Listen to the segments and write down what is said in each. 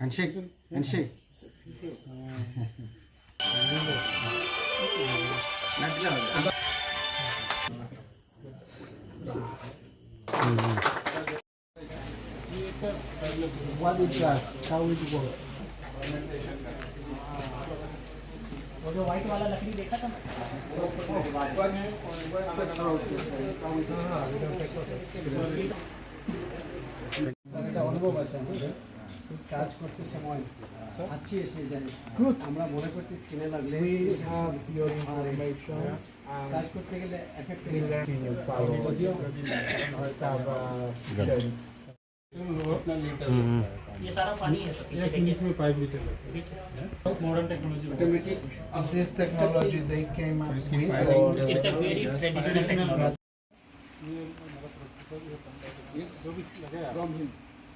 handshake, handshake. What is that? How it works? वो जो white वाला लकड़ी देखा था ना अनुभव এটা অনুভব আছে আমাদের খুব কাজ করতে সময় আছি এসে যাই আমরা মনে করছি স্কিনে লাগলে We have your information কাজ and করতে গেলে effect we continue follow. I have uh, shared. ये सारा पानी है पीछे देखिए पीछे automatic Is this technology they came up with or it's a very traditional technology from him.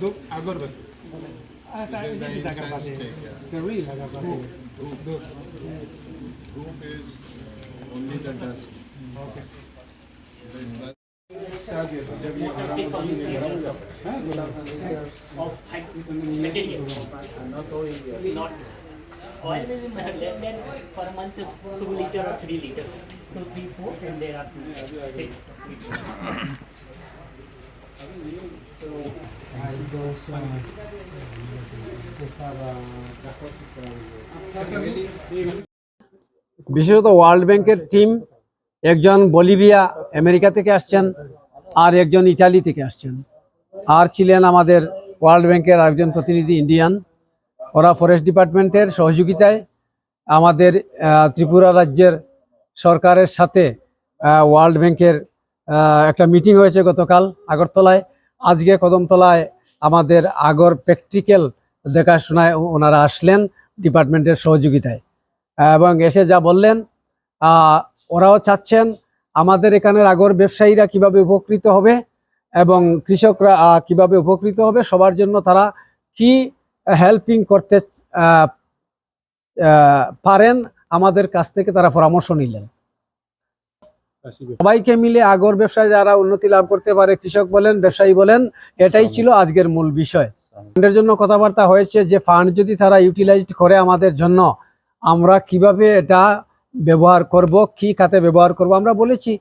धूप अगरबत्ती ज़रूरी लगा पाते जब ये गरम oil is less than per month 2 liter or 3 liters. So 3, 4 and there are 6. বিশেষত ওয়ার্ল্ড ব্যাংকের টিম একজন বলিভিয়া আমেরিকা থেকে আসছেন আর একজন ইটালি থেকে আসছেন। আর ছিলেন আমাদের ওয়ার্ল্ড ব্যাংকের আরেকজন প্রতিনিধি ইন্ডিয়ান ওরা ফরেস্ট ডিপার্টমেন্টের সহযোগিতায় আমাদের ত্রিপুরা রাজ্যের সরকারের সাথে ওয়ার্ল্ড ব্যাংকের একটা মিটিং হয়েছে গতকাল আগরতলায়। আজকে কদমতলায় আমাদের আগর প্র্যাকটিক্যাল দেখাশোনায় ওনারা আসলেন ডিপার্টমেন্টের সহযোগিতায়। এবং এসে যা বললেন ওরাও চাচ্ছেন আমাদের এখানের আগর ব্যবসায়ীরা কীভাবে উপকৃত হবে এবং কৃষকরা কীভাবে উপকৃত হবে, সবার জন্য তারা কি হেল্পিং করতে পারেন, আমাদের কাছ থেকে তারা পরামর্শ নিলেন। সবাইকে মিলে আগর ব্যবসায় যারা উন্নতি লাভ করতে পারে, কৃষক বলেন, ব্যবসায়ী বলেন, এটাই ছিল আজকের মূল বিষয়। ফান্ডের জন্য কথাবার্তা হয়েছে যে ফান্ড যদি তারা ইউটিলাইজড করে আমাদের জন্য, আমরা কীভাবে এটা ব্যবহার করব, কি খাতে ব্যবহার করব, আমরা বলেছি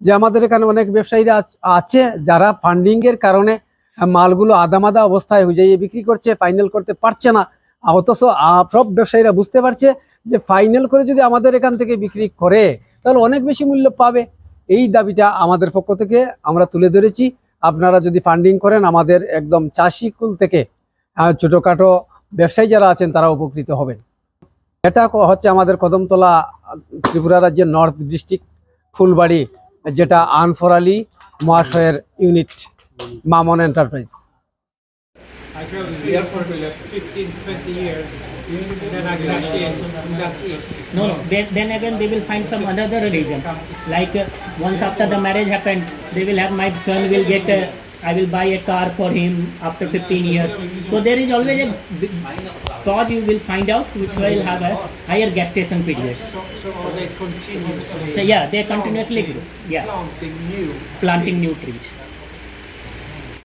যে, আমাদের এখানে অনেক ব্যবসায়ীরা আছে যারা ফান্ডিং এর কারণে মালগুলো আদামাদা অবস্থায় হুজাইয়ে বিক্রি করছে ফাইনাল করতে পারছে না। অথচ সব ব্যবসায়ীরা বুঝতে পারছে যে ফাইনাল করে যদি আমাদের এখান থেকে বিক্রি করে তাহলে অনেক বেশি মূল্য পাবে। এই দাবিটা আমাদের পক্ষ থেকে আমরা তুলে ধরেছি। আপনারা যদি ফান্ডিং করেন, আমাদের একদম চাষি কুল থেকে ছোটোখাটো ব্যবসায়ী যারা আছেন, তারা উপকৃত হবেন। এটা হচ্ছে আমাদের কদমতলা ত্রিপুরা রাজ্যের নর্থ ডিস্ট্রিক্ট ফুলবাড়ি, যেটা আনফরালি মহাশয়ের unit Mamon enterprise Here for the last 15, 20 years. Then I got in, that's it. no no then, then again they will find some another reason like uh, once after the marriage happened they will have my son will get I will buy a car for him after 15 years so there is always a cause you will find out which will have a higher gestation period So, so they continuously so yeah they continuously grow yeah planting new. planting new trees